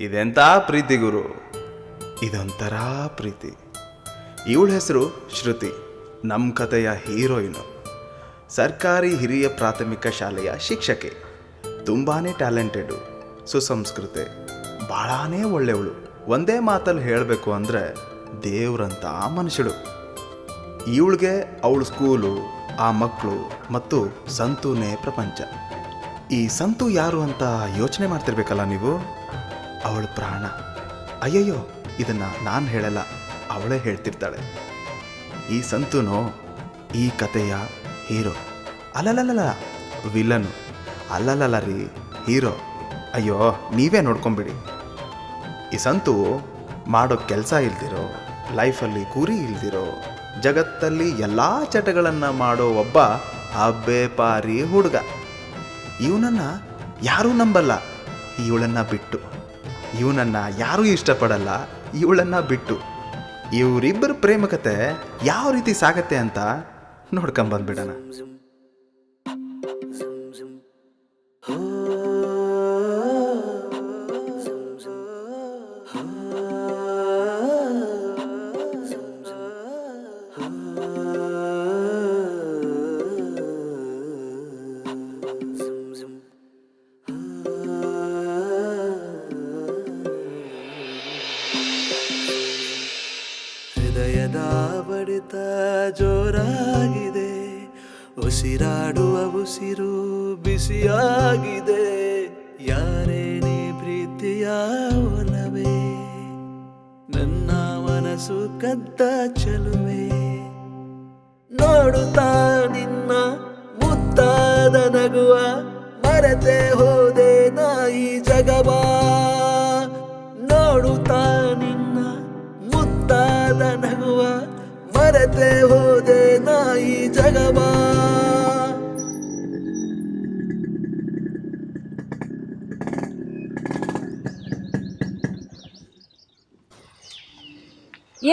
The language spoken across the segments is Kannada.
ಇದೆಂಥ ಪ್ರೀತಿ ಗುರು? ಇದೊಂಥರ ಪ್ರೀತಿ. ಇವಳ ಹೆಸರು ಶ್ರುತಿ ನಮ್ಮ ಕಥೆಯ ಹೀರೋಯಿನು. ಸರ್ಕಾರಿ ಹಿರಿಯ ಪ್ರಾಥಮಿಕ ಶಾಲೆಯ ಶಿಕ್ಷಕಿ. ತುಂಬಾ ಟ್ಯಾಲೆಂಟೆಡು, ಸುಸಂಸ್ಕೃತೆ ಭಾಳಾನೇ ಒಳ್ಳೆಯವಳು. ಒಂದೇ ಮಾತಲ್ಲಿ ಹೇಳಬೇಕು ಅಂದರೆ ದೇವ್ರಂಥ ಮನುಷ್ಯಳು. ಇವಳಿಗೆ ಅವಳ ಸ್ಕೂಲು, ಆ ಮಕ್ಕಳು ಮತ್ತು ಸಂತೂನೇ ಪ್ರಪಂಚ. ಈ ಸಂತು ಯಾರು ಅಂತ ಯೋಚನೆ ಮಾಡ್ತಿರ್ಬೇಕಲ್ಲ ನೀವು? ಅವಳ ಪ್ರಾಣ. ಅಯ್ಯಯ್ಯೋ, ಇದನ್ನ ನಾನು ಹೇಳಲ್ಲ, ಅವಳೇ ಹೇಳ್ತಿರ್ತಾಳೆ. ಈ ಸಂತುನೋ, ಈ ಕಥೆಯ ಹೀರೋ. ಅಲ್ಲಲ್ಲಲ್ಲ ವಿಲನು ಅಲ್ಲಲ್ಲಲ್ಲ ರೀ, ಹೀರೋ. ಅಯ್ಯೋ, ನೀವೇ ನೋಡ್ಕೊಂಬಿಡಿ. ಈ ಸಂತು ಮಾಡೋ ಕೆಲಸ ಇಲ್ದಿರೋ, ಲೈಫಲ್ಲಿ ಗುರಿ ಇಲ್ದಿರೋ, ಜಗತ್ತಲ್ಲಿ ಎಲ್ಲ ಚಟಗಳನ್ನು ಮಾಡೋ ಒಬ್ಬ ಅಬ್ಬೆ ಪಾರಿ ಹುಡುಗ. ಇವನನ್ನು ಯಾರೂ ನಂಬಲ್ಲ, ಇವಳನ್ನು ಬಿಟ್ಟು. ಇವನನ್ನ ಯಾರೂ ಇಷ್ಟಪಡಲ್ಲ ಇವಳನ್ನ ಬಿಟ್ಟು. ಇವರಿಬ್ಬರ ಪ್ರೇಮಕತೆ ಯಾವ ರೀತಿ ಸಾಗತ್ತೆ ಅಂತ ನೋಡ್ಕೊಂಬಂದ್ಬಿಡೋಣ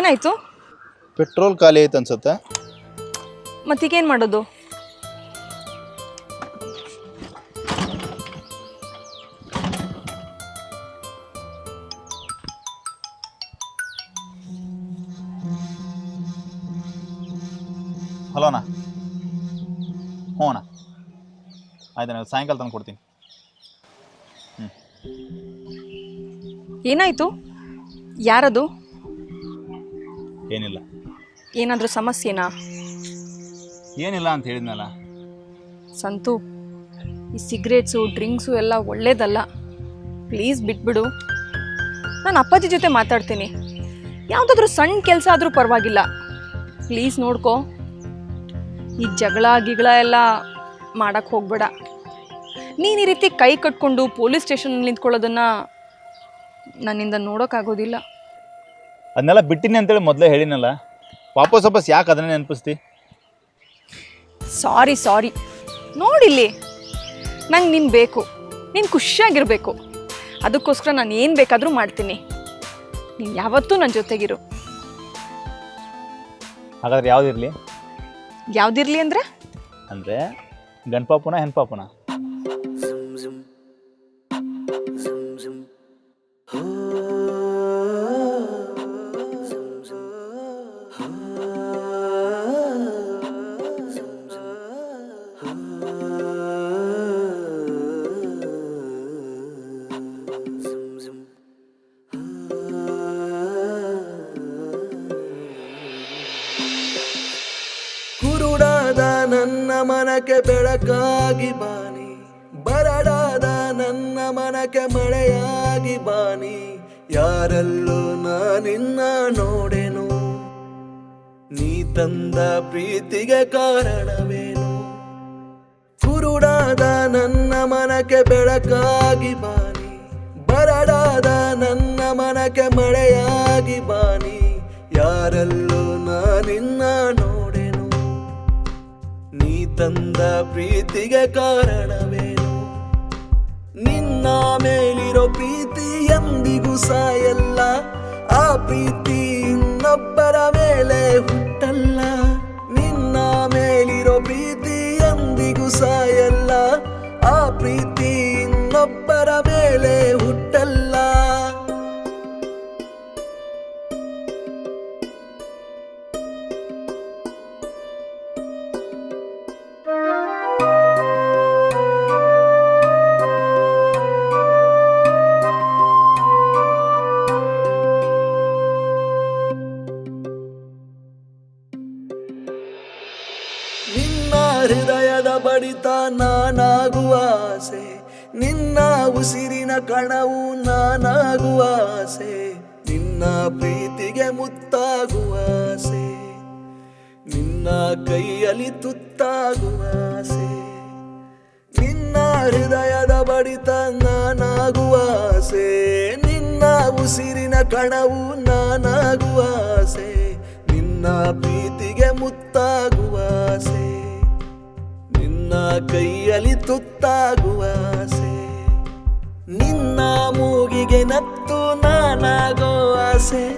ಏನಾಯ್ತು? ಪೆಟ್ರೋಲ್ ಖಾಲಿ ಆಯ್ತು ಅನ್ಸುತ್ತೆ. ಮತ್ತೀಗೇನು ಮಾಡೋದು? ಹಲೋ ಅಣ್ಣ. ಹ್ಞೂ ಅಣ್ಣ. ಆಯ್ತು ನಾನು ಸಾಯಂಕಾಲ ತಂದು ಕೊಡ್ತೀನಿ. ಏನಾಯ್ತು? ಯಾರದು? ಏನಿಲ್ಲ. ಏನಾದರೂ ಸಮಸ್ಯೆನಾ? ಏನಿಲ್ಲ ಅಂತ ಹೇಳಿದ್ನಲ್ಲ. ಸಂತು ಈ ಸಿಗ್ರೇಟ್ಸು ಡ್ರಿಂಕ್ಸು ಎಲ್ಲ ಒಳ್ಳೇದಲ್ಲ. ಪ್ಲೀಸ್ ಬಿಟ್ಬಿಡು. ನಾನು ಅಪ್ಪಾಜಿ ಜೊತೆ ಮಾತಾಡ್ತೀನಿ. ಯಾವುದಾದ್ರೂ ಸಣ್ಣ ಕೆಲಸ ಆದರೂ ಪರವಾಗಿಲ್ಲ. ಪ್ಲೀಸ್ ನೋಡ್ಕೋ. ಈ ಜಗಳ ಗಿಗಳ ಎಲ್ಲ ಮಾಡೋಕ್ಕೆ ಹೋಗ್ಬೇಡ. ನೀನು ಈ ರೀತಿ ಕೈ ಕಟ್ಕೊಂಡು ಪೊಲೀಸ್ ಸ್ಟೇಷನ್ ನಿಂತ್ಕೊಳ್ಳೋದನ್ನು ನನ್ನಿಂದ ನೋಡೋಕ್ಕಾಗೋದಿಲ್ಲ ಅದನ್ನೆಲ್ಲ ಬಿಟ್ಟಿನಿ ಅಂತೇಳಿ ಮೊದಲೇ ಹೇಳಿನಲ್ಲ. ವಾಪಸ್ ವಾಪಸ್ ಯಾಕೆ ಅದನ್ನೇ ನೆನಪಿಸ್ತಿ? ಸಾರಿ ಸಾರಿ. ನೋಡಿಲ್ಲಿ ನಂಗೆ ನೀನು ಬೇಕು ನೀನು ಖುಷಿಯಾಗಿರಬೇಕು. ಅದಕ್ಕೋಸ್ಕರ ನಾನು ಏನು ಬೇಕಾದರೂ ಮಾಡ್ತೀನಿ. ನೀನು ಯಾವತ್ತೂ ನನ್ನ ಜೊತೆಗಿರು. ಹಾಗಾದ್ರೆ ಯಾವುದಿರಲಿ? ಯಾವುದಿರಲಿ ಅಂದರೆ? ಅಂದರೆ ಗಣಪಾಪುನ ಹೆಣ್ಪಾಪುನ. ಮನಕ್ಕೆ ಬೆಳಕಾಗಿ ಬಾನಿ. ಬರಡಾದ ನನ್ನ ಮನಕ್ಕೆ ಮಳೆಯಾಗಿ ಬಾನಿ. ಯಾರಲ್ಲೂ ನಾನಿನ್ನ ನೋಡೆನು. ನೀ ತಂದ ಪ್ರೀತಿಗೆ ಕಾರಣವೇನು? ಕುರುಡಾದ ನನ್ನ ಮನಕ್ಕೆ ಬೆಳಕಾಗಿ ಬಾನಿ. ಬರಡಾದ ನನ್ನ ಮನಕ್ಕೆ ಮಳೆಯಾಗಿ ಬಾನಿ. ಯಾರಲ್ಲೂ ನಾನಿನ್ನ ತಂದ ಪ್ರೀತಿಗೆ ಕಾರಣವೇನು? ನಿನ್ನ ಮೇಲಿರೋ ಪ್ರೀತಿ ಎಂದಿಗೂ ಸಾಯಲ್ಲ. ಆ ಪ್ರೀತಿ ಇನ್ನೊಬ್ಬರ ಮೇಲೆ ಹುಟ್ಟಲ್ಲ. ನಿನ್ನ ಮೇಲಿರೋ ಪ್ರೀತಿ ಎಂದಿಗೂ ಸಾಯಲ್ಲ. ಆ ಪ್ರೀತಿ ಇನ್ನೊಬ್ಬರ ಮೇಲೆ ಹುಟ್ಟಲ್ಲ. ಬಡಿತ ನಾನಾಗುವ ಆಸೆ. ನಿನ್ನ ಉಸಿರಿನ ಕಣವು ನಾನಾಗುವ ಆಸೆ. ನಿನ್ನ ಪ್ರೀತಿಗೆ ಮುತ್ತಾಗುವ ಆಸೆ. ನಿನ್ನ ಕೈಯಲ್ಲಿ ತುತ್ತಾಗುವ ಆಸೆ. ನಿನ್ನ ಮೂಗಿಗೆ ನತ್ತು ನಾನಾಗೋ ಆಸೆ.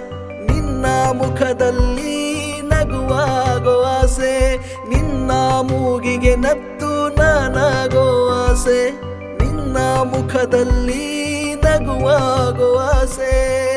ನಿನ್ನ ಮುಖದಲ್ಲಿ ನಗುವಾಗೋ ಆಸೆ. ನಿನ್ನ ಮೂಗಿಗೆ ನತ್ತು ನಾನಾಗೋ ಆಸೆ. ಮುಖದಲ್ಲಿ ನಗುವಾಗುವ ಆಸೆ.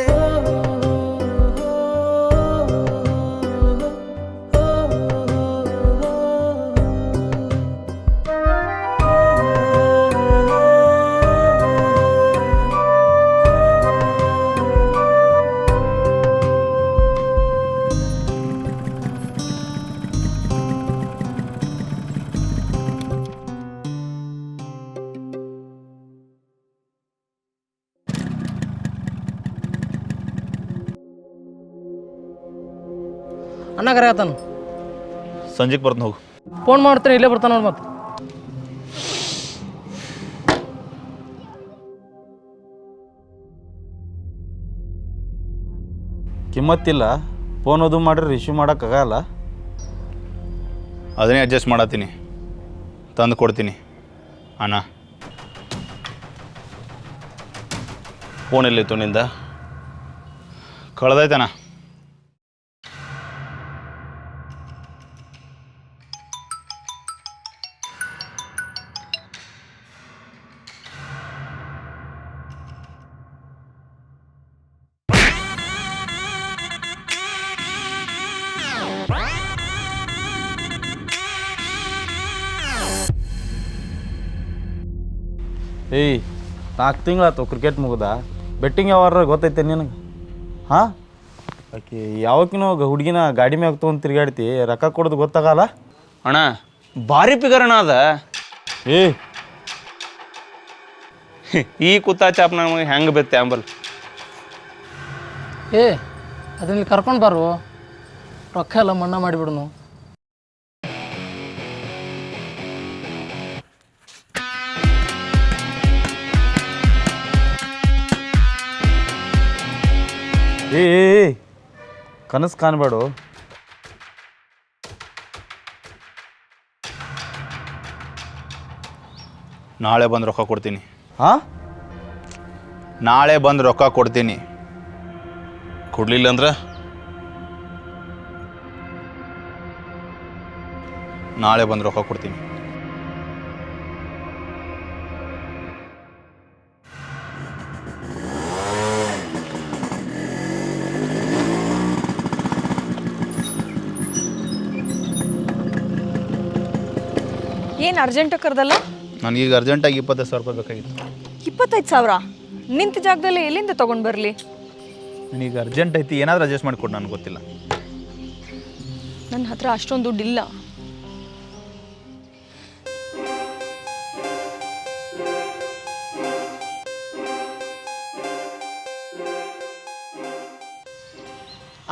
ಕರೆಯತ್ತಾನ ಸಂಜೆಗೆ ಬರ್ತಾನೆ ಹೋಗು. ಫೋನ್ ಮಾಡ್ತೀನಿ ಇಲ್ಲೇ ಬರ್ತಾನ ಅವ್ರ ಮತ್ತೆ. ಕಿಮ್ಮತ್ತಿಲ್ಲ. ಫೋನ್ ಅದು ಮಾಡ್ರಿ ರಿಸೀವ್ ಮಾಡೋಕ್ಕಾಗಲ್ಲ ಅದನ್ನೇ ಅಡ್ಜಸ್ಟ್ ಮಾಡತ್ತೀನಿ. ತಂದು ಕೊಡ್ತೀನಿ. ಅಣ್ಣ. ಫೋನ್ ಎಲ್ಲಿತ್ತು ನಿಂದ? ಕಳ್ದೈತಣ್ಣ. ಏಯ್ ನಾಲ್ಕು ತಿಂಗಳಾಯ್ತು ಕ್ರಿಕೆಟ್ ಮುಗ್ದ. ಬೆಟ್ಟಿಂಗ್ ಯಾವಾರ ಗೊತ್ತೈತೆ ನಿನಗೆ? ಹಾಂ? ಆಕೆ ಯಾವಕ್ಕಿನೂ ಹುಡುಗಿನ ಗಾಡಿ ಮ್ಯಾಗ ತೊಗೊಂಡು ತಿರ್ಗಾಡ್ತಿ ರೊಕ್ಕ ಕೊಡೋದು ಗೊತ್ತಾಗಲ್ಲ? ಅಣ್ಣ ಭಾರಿ ಪಿಗರಣ ಅದ. ಏ. ಈ ಕುತ್ತಾ ಚಾಪ್ ನಮಗೆ ಹೆಂಗೆ ಬೆತ್ತೆ ಅಂಬಲ್? ಏ ಅದನ್ನ ಕರ್ಕೊಂಡು ಬರು. ರೊಕ್ಕ ಎಲ್ಲ ಮಣ್ಣಾ ಮಾಡಿಬಿಡ್ನು. ಏ ಕನಸು ಕಾಣಬೇಡು. ನಾಳೆ ಬಂದು ರೊಕ್ಕ ಕೊಡ್ತೀನಿ. ಹಾ? ನಾಳೆ ಬಂದು ರೊಕ್ಕ ಕೊಡ್ತೀನಿ. ಕೊಡ್ಲಿಲ್ಲ ಅಂದ್ರೆ? ನಾಳೆ ಬಂದು ರೊಕ್ಕ ಕೊಡ್ತೀನಿ. ಏನು ಅರ್ಜೆಂಟ್ ಕರ್ದಲ್ಲ? ಈಗ ಅರ್ಜೆಂಟಾಗಿ ಇಪ್ಪತ್ತೈದು ಸಾವಿರ ರೂಪಾಯಿ ಬೇಕಾಗಿತ್ತು. ಇಪ್ಪತ್ತೈದು ಸಾವಿರ? ನಿಂತ ಜಾಗದಲ್ಲಿ ಎಲ್ಲಿಂದ ತೊಗೊಂಡು ಬರಲಿ? ನನಗೆ ಅರ್ಜೆಂಟ್ ಐತಿ ಏನಾದರೂ ಅಡ್ಜಸ್ಟ್ ಮಾಡಿಕೊಡು ನನಗೆ ಗೊತ್ತಿಲ್ಲ. ನನ್ನ ಹತ್ರ ಅಷ್ಟೊಂದು ದುಡ್ಡಿಲ್ಲ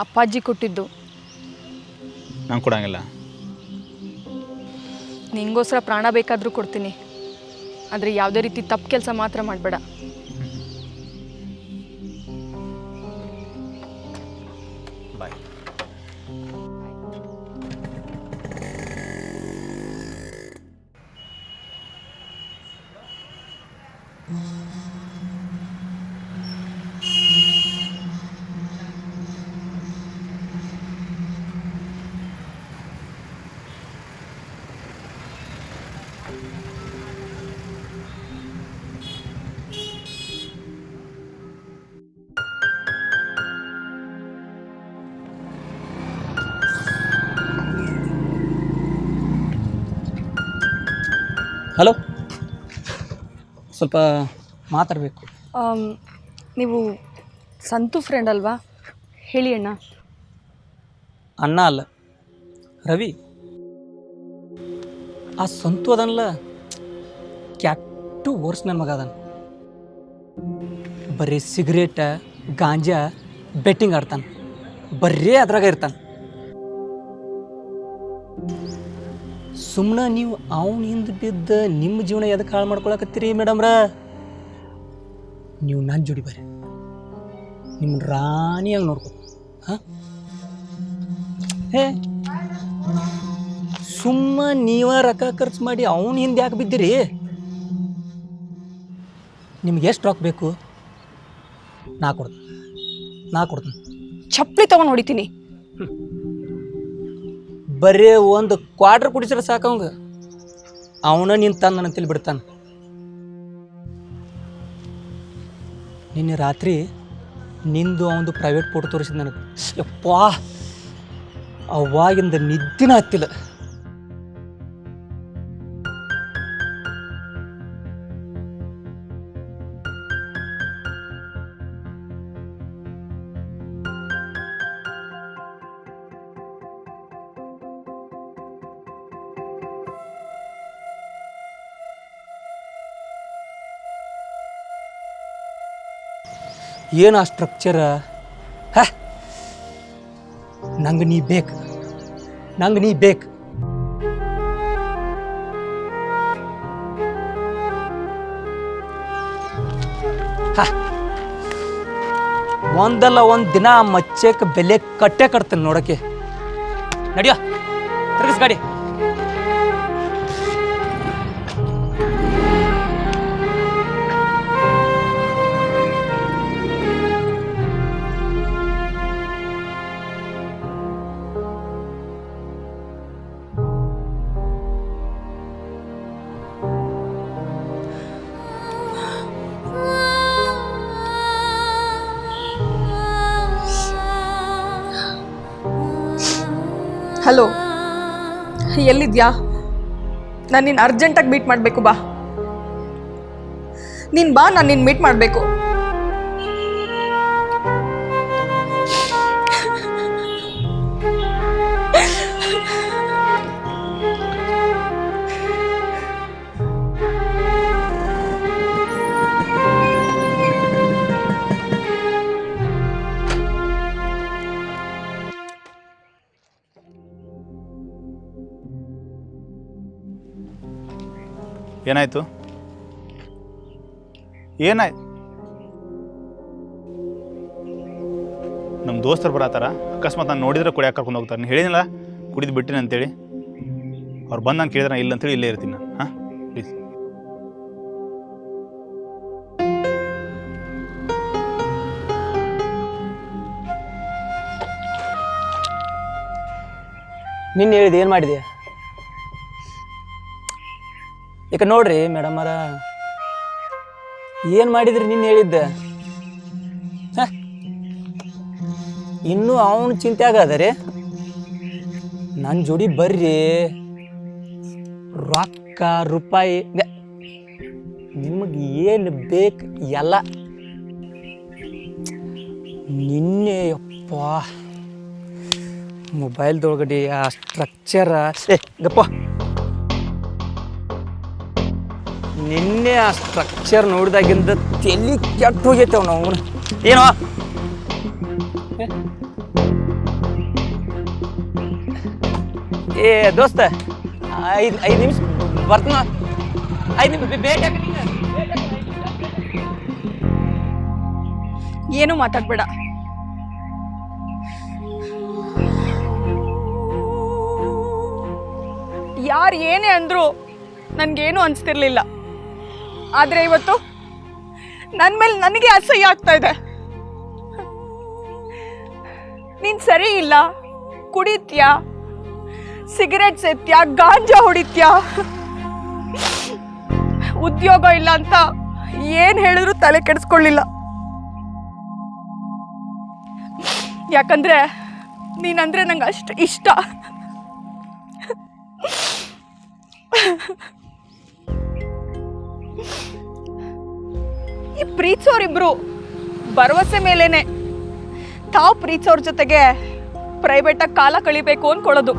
ಅಪ್ಪಾಜಿ ಕೊಟ್ಟಿದ್ದು. ನಾನು ಕೊಡಂಗಿಲ್ಲ. ನಿಂಗೋಸ್ಕರ ಪ್ರಾಣ ಬೇಕಾದರೂ ಕೊಡ್ತೀನಿ. ಆದರೆ ಯಾವುದೇ ರೀತಿ ತಪ್ಪು ಕೆಲಸ ಮಾತ್ರ ಮಾಡಬೇಡ. ಹಲೋ. ಸ್ವಲ್ಪ ಮಾತಾಡಬೇಕು. ಆಮ್, ನೀವು ಸಂತು ಫ್ರೆಂಡ್ ಅಲ್ವಾ? ಹೇಳಿ ಅಣ್ಣ. ಅಣ್ಣ ಅಲ್ಲ ರವಿ. ಆ ಸಂತು ಅದನ್ಲ ಕ್ಯಾಟು ವರ್ಷ ನನ್ನ ಮಗ ಅದನ್ನು ಬರೀ ಸಿಗರೇಟ ಗಾಂಜಾ ಬೆಟ್ಟಿಂಗ್ ಆಡ್ತಾನೆ. ಬರೀ ಅದ್ರಾಗ ಇರ್ತಾನೆ. ಸುಮ್ಮನೆ ನೀವು ಅವನ ಹಿಂದೆ ಬಿದ್ದ ನಿಮ್ಮ ಜೀವನ ಎದಕ್ಕೆ ಹಾಳು ಮಾಡ್ಕೊಳಕತ್ತೀರಿ ಮೇಡಮ್ರ? ನೀವು ನಾನು ಜೋಡಿ ಬರ್ರಿ. ನಿಮ್ಮ ರಾಣಿಯಾಗಿ ನೋಡ್ಕೊ. ಹಾಂ? ಹೇ ಸುಮ್ಮ ನೀವ ರೊಕ್ಕ ಖರ್ಚು ಮಾಡಿ ಅವನ ಹಿಂದೆ ಯಾಕೆ ಬಿದ್ದಿರಿ? ನಿಮ್ಗೆ ಎಷ್ಟು ರೊಕ್ಕ ಬೇಕು? ನಾ ಕೊಡ್ತೀನಿ. ನಾ ಕೊಡ್ತೀನಿ. ಚಪ್ಪಲಿ ತಗೊಂಡು ಹೊಡಿತೀನಿ. ಬರೀ ಒಂದು ಕ್ವಾರ್ಟರ್ ಕುಡಿಸಿದ್ರೆ ಸಾಕು ಅವನ ನಿನ್ ತಂದು ನನ್ನ ತಿಳಿ ಬಿಡ್ತಾನೆ. ನಿನ್ನೆ ರಾತ್ರಿ ನಿಂದು ಅವನದು ಪ್ರೈವೇಟ್ ಫೋಟೋ ತೋರಿಸಿದ ನನಗೆ. ಯಪ್ಪಾ, ಅವಾಗಿಂದ ನಿದ್ದಿನ ಹತ್ತಿಲ್ಲ. ಏನು ಆ ಸ್ಟ್ರಕ್ಚರ ಹ? ನಂಗೆ ನೀ ಬೇಕು. ನಂಗೆ ನೀ ಬೇಕು. ಒಂದಲ್ಲ ಒಂದು ದಿನ ಬೆಲೆ ಕಟ್ಟೆ ಕಟ್ತೇನೆ ನೋಡಕ್ಕೆ. ನಡಿಯೋ, ತಿರ್ಗಿಸ್ ಗಾಡಿ. ಹಲೋ. ಎಲ್ಲಿದ್ಯಾ? ನಾನು ನಿನ್ನ ಅರ್ಜೆಂಟಾಗಿ ಮೀಟ್ ಮಾಡಬೇಕು ಬಾ. ನೀನು ಬಾ ನಾನು ನಿನ್ನ ಮೀಟ್ ಮಾಡಬೇಕು. ಏನಾಯ್ತು? ಏನಾಯ್ತು ನಮ್ಮ ದೋಸ್ತರು ಬರತ್ತಾರ ಅಕಸ್ಮಾತ್ ನಾನು ನೋಡಿದ್ರೆ ಕುಡಿಯಾಕ ಕರ್ಕೊಂಡು ಹೋಗ್ತಾರೆ. ನೀನು ಹೇಳಿದಿಲ್ಲ ಕುಡಿದು ಬಿಟ್ಟಿನಿ ಅಂತೇಳಿ. ಅವ್ರು ಬಂದು ನಾನು ಕೇಳಿದ್ರೆ ಇಲ್ಲ ಅಂತೇಳಿ ಇಲ್ಲೇ ಇರ್ತೀನಿ ನಾನು. ಹಾಂ? ಪ್ಲೀಸ್ ನಿನ್ನೆ ಹೇಳಿದೆ ಏನು ಮಾಡಿದೆ ಈಗ ನೋಡ್ರಿ ಮೇಡಮರ ಏನು ಮಾಡಿದ್ರಿ ನಿನ್ನ ಹೇಳಿದ್ದೆ? ಇನ್ನು ಅವನ ಚಿಂತೆ ಆಗದರಿ ನನ್ನ ಜೋಡಿ ಬರ್ರಿ. ರೊಕ್ಕ, ರೂಪಾಯಿ ನಿಮಗೆ ಏನು ಬೇಕು ಎಲ್ಲ. ನಿನ್ನೆ ಯಪ್ಪ. ಮೊಬೈಲ್ದೊಳಗಡೆ ಆ ಸ್ಟ್ರಕ್ಚರ ಏ, ಗಪ್ಪ. ನಿನ್ನೆ ಆ ಸ್ಟ್ರಕ್ಚರ್ ನೋಡಿದಾಗಿಂದ ತಲೆ ಕೆಟ್ಟು ಹೋಗೈತೆ ಅವನು ಏನೋ? ಏ? ದೋಸ್ತ, ಐದು ಐದು ನಿಮಿಷ ಬರ್ತನ. ಐದು ನಿಮಿಷ ಭೇಟಿ ಏನು ಮಾತಾಡ್ಬೇಡ. ಯಾರು ಏನೇ ಅಂದ್ರು ನನಗೇನು ಅನಿಸ್ತಿರ್ಲಿಲ್ಲ. ಆದರೆ ಇವತ್ತು ನನ್ನ ಮೇಲೆ ನನಗೆ ಅಸಹ್ಯ ಆಗ್ತಾ ಇದೆ. ನೀನು ಸರಿ ಇಲ್ಲ. ಕುಡಿತ್ಯಾ? ಸಿಗರೇಟ್ ಸೇತ್ಯಾ ಗಾಂಜಾ ಹೊಡಿತ್ಯಾ? ಉದ್ಯೋಗ ಇಲ್ಲ ಅಂತ ಏನು ಹೇಳಿದ್ರು ತಲೆ ಕೆಡಿಸ್ಕೊಳ್ಳಿಲ್ಲ. ಯಾಕಂದ್ರೆ ನೀನಂದ್ರೆ ನಂಗೆ ಅಷ್ಟು ಇಷ್ಟ. ಈ ಪ್ರೀತಿಸೋರಿಬ್ರು ಭರವಸೆ ಮೇಲೇನೆ ತಾವು ಪ್ರೀತಿಸೋರ ಜೊತೆಗೆ ಪ್ರೈವೇಟಾಗಿ ಕಾಲ ಕಳಿಬೇಕು ಅನ್ಕೊಳ್ಳೋದು.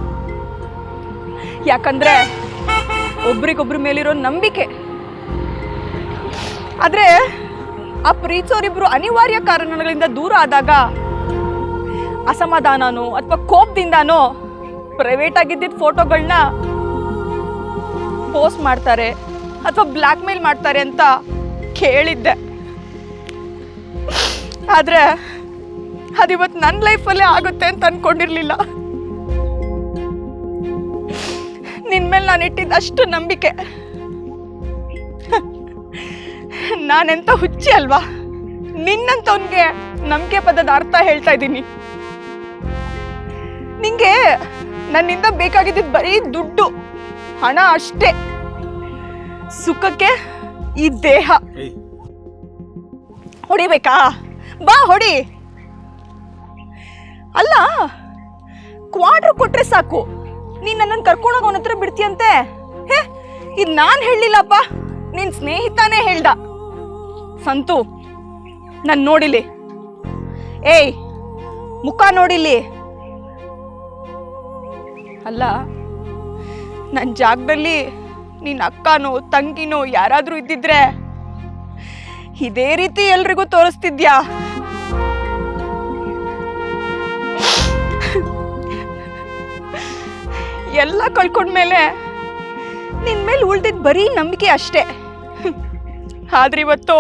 ಯಾಕಂದ್ರೆ ಒಬ್ರಿಗೊಬ್ರ ಮೇಲಿರೋ ನಂಬಿಕೆ. ಆದ್ರೆ ಆ ಪ್ರೀತಿಸೋರಿಬ್ರು ಅನಿವಾರ್ಯ ಕಾರಣಗಳಿಂದ ದೂರ ಆದಾಗ ಅಸಮಾಧಾನನೋ ಅಥವಾ ಕೋಪದಿಂದನೋ ಪ್ರೈವೇಟ್ ಆಗಿದ್ದಿದ್ದ ಫೋಟೋಗಳನ್ನ ಪೋಸ್ಟ್ ಮಾಡ್ತಾರೆ ಅಥವಾ ಬ್ಲ್ಯಾಕ್ ಮೇಲ್ ಮಾಡ್ತಾರೆ ಅಂತ ಕೇಳಿದ್ದೆ. ಆದ್ರೆ ಅದಿವತ್ತು ನನ್ನ ಲೈಫಲ್ಲೇ ಆಗುತ್ತೆ ಅಂತ ಅನ್ಕೊಂಡಿರ್ಲಿಲ್ಲ. ನಿನ್ನ ಮೇಲೆ ನಾನು ಇಟ್ಟಿದ್ದ ಅಷ್ಟು ನಂಬಿಕೆ. ನಾನೆಂತ ಹುಚ್ಚಿ ಅಲ್ವಾ? ನಿನ್ನಂತವನಿಗೆ ನಂಬಿಕೆ ಪದದ ಅರ್ಥ ಹೇಳ್ತಾ ಇದ್ದೀನಿ. ನಿಂಗೆ ನನ್ನಿಂದ ಬೇಕಾಗಿದ್ದು ಬರೀ ದುಡ್ಡು ಹಣ ಅಷ್ಟೇ. ಸುಖಕ್ಕೆ ಈ ದೇಹ. ಹೊಡಿಬೇಕಾ? ಬಾ ಹೊಡಿ. ಅಲ್ಲ ಕ್ವಾಡ್ರ್ ಕೊಟ್ರೆ ಸಾಕು. ನೀನ್ ನನ್ನನ್ನು ಕರ್ಕೊಂಡೋಗಿ ಅವನ ಹತ್ರ ಬಿಡ್ತೀಯಂತೆ? ಹೇ, ಇದು ನಾನು ಹೇಳಿಲ್ಲಪ್ಪ ನಿನ್ನ ಸ್ನೇಹಿತನೇ ಹೇಳ್ದ. ಸಂತು, ನಾನು ನೋಡಿಲಿ ಏಯ್, ಮುಖ ನೋಡಿಲಿ ಅಲ್ಲ ನನ್ನ ಜಾಗದಲ್ಲಿ ನಿನ್ನ ಅಕ್ಕನೋ, ತಂಗಿನೋ ಯಾರಾದರೂ ಇದ್ದಿದ್ರೆ, ಇದೇ ರೀತಿ ಎಲ್ರಿಗೂ ತೋರಿಸ್ತಿದ್ಯಾ? ಎಲ್ಲ ಕಳ್ಕೊಂಡ್ಮೇಲೆ ನಿನ್ ಮೇಲೆ ಉಳ್ದಿದ್ ಬರೀ ನಂಬಿಕೆ ಅಷ್ಟೇ. ಆದ್ರೆ ಇವತ್ತು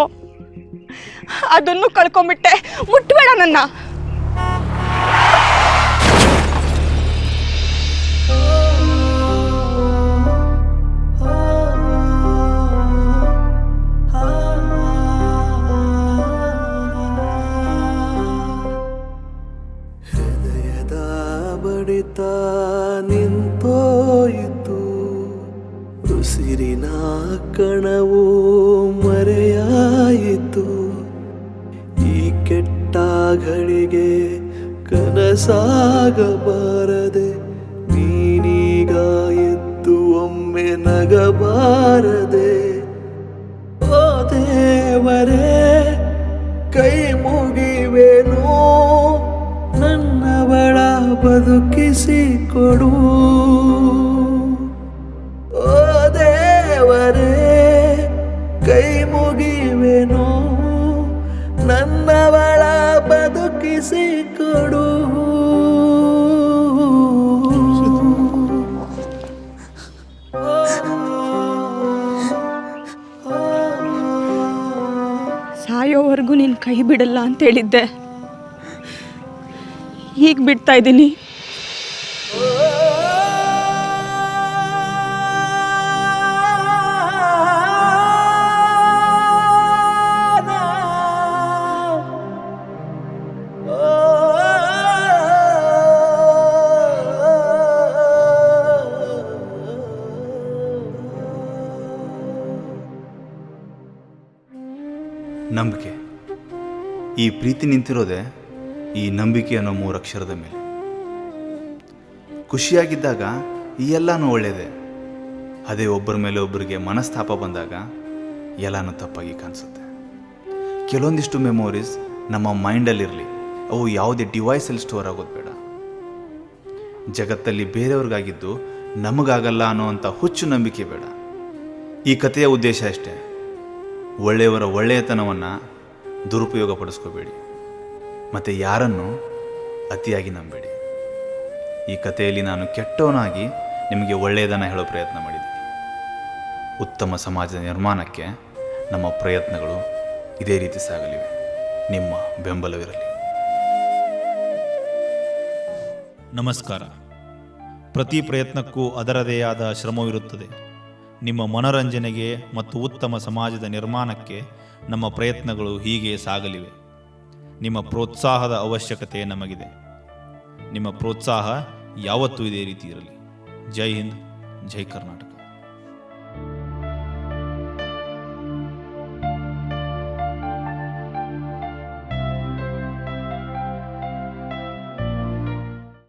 ಅದನ್ನು ಕಳ್ಕೊಂಡ್ಬಿಟ್ಟೆ ಮುಟ್ಬೇಡ ನನ್ನ. ಹೃದಯದ ಬಡಿತ ಕಣವು ಮರೆಯಾಯಿತು. ಈ ಕೆಟ್ಟ ಘಳಿಗೆ ಕನಸಾಗಬಾರದೆ, ನೀನೀಗ ಎದ್ದು ಒಮ್ಮೆ ನಗಬಾರದೆ. ಓ ದೇವರೇ, ಕೈ ಮುಗಿವೆನು, ನನ್ನವಳ ಬದುಕಿಸಿ ಕೊಡು. ಸಾಯೋವರೆಗೂ ನೀನು ಕೈ ಬಿಡಲ್ಲ ಅಂತ ಹೇಳಿದ್ದೆ. ಈಗ ಬಿಡ್ತಾ ಇದ್ದೀನಿ. ಪ್ರೀತಿ ನಿಂತಿರೋದೆ ಈ ನಂಬಿಕೆ ಅನ್ನೋ ಮೂರು ಅಕ್ಷರದ ಮೇಲೆ. ಖುಷಿಯಾಗಿದ್ದಾಗ ಈ ಎಲ್ಲನೂ ಒಳ್ಳೆಯದೇ ಅದೇ ಒಬ್ಬರ ಮೇಲೆ ಒಬ್ಬರಿಗೆ ಮನಸ್ತಾಪ ಬಂದಾಗ ಎಲ್ಲನೂ ತಪ್ಪಾಗಿ ಕಾಣಿಸುತ್ತೆ. ಕೆಲವೊಂದಿಷ್ಟು ಮೆಮೊರೀಸ್ ನಮ್ಮ ಮೈಂಡಲ್ಲಿರಲಿ ಅವು ಯಾವುದೇ ಡಿವೈಸಲ್ಲಿ ಸ್ಟೋರ್ ಆಗೋದು ಬೇಡ. ಜಗತ್ತಲ್ಲಿ ಬೇರೆಯವ್ರಿಗಾಗಿದ್ದು ನಮಗಾಗಲ್ಲ ಅನ್ನೋವಂಥ ಹುಚ್ಚು ನಂಬಿಕೆ ಬೇಡ. ಈ ಕಥೆಯ ಉದ್ದೇಶ ಅಷ್ಟೇ. ಒಳ್ಳೆಯವರ ಒಳ್ಳೆಯತನವನ್ನು ದುರುಪಯೋಗ ಪಡಿಸ್ಕೋಬೇಡಿ ಮತ್ತು ಯಾರನ್ನು ಅತಿಯಾಗಿ ನಂಬೇಡಿ. ಈ ಕಥೆಯಲ್ಲಿ ನಾನು ಕೆಟ್ಟವನಾಗಿ ನಿಮಗೆ ಒಳ್ಳೆಯದನ್ನು ಹೇಳೋ ಪ್ರಯತ್ನ ಮಾಡಿದ್ದೀನಿ. ಉತ್ತಮ ಸಮಾಜದ ನಿರ್ಮಾಣಕ್ಕೆ ನಮ್ಮ ಪ್ರಯತ್ನಗಳು ಇದೇ ರೀತಿ ಸಾಗಲಿವೆ. ನಿಮ್ಮ ಬೆಂಬಲವಿರಲಿ. ನಮಸ್ಕಾರ. ಪ್ರತಿ ಪ್ರಯತ್ನಕ್ಕೂ ಅದರದೇ ಆದ ಶ್ರಮವಿರುತ್ತದೆ. ನಿಮ್ಮ ಮನರಂಜನೆಗೆ ಮತ್ತು ಉತ್ತಮ ಸಮಾಜದ ನಿರ್ಮಾಣಕ್ಕೆ ನಮ್ಮ ಪ್ರಯತ್ನಗಳು ಹೀಗೆ ಸಾಗಲಿವೆ. ನಿಮ್ಮ ಪ್ರೋತ್ಸಾಹದ ಅವಶ್ಯಕತೆ ನಮಗಿದೆ. ನಿಮ್ಮ ಪ್ರೋತ್ಸಾಹ ಯಾವತ್ತೂ ಇದೇ ರೀತಿ ಇರಲಿ. ಜೈ ಹಿಂದ್ ಜೈ ಕರ್ನಾಟಕ.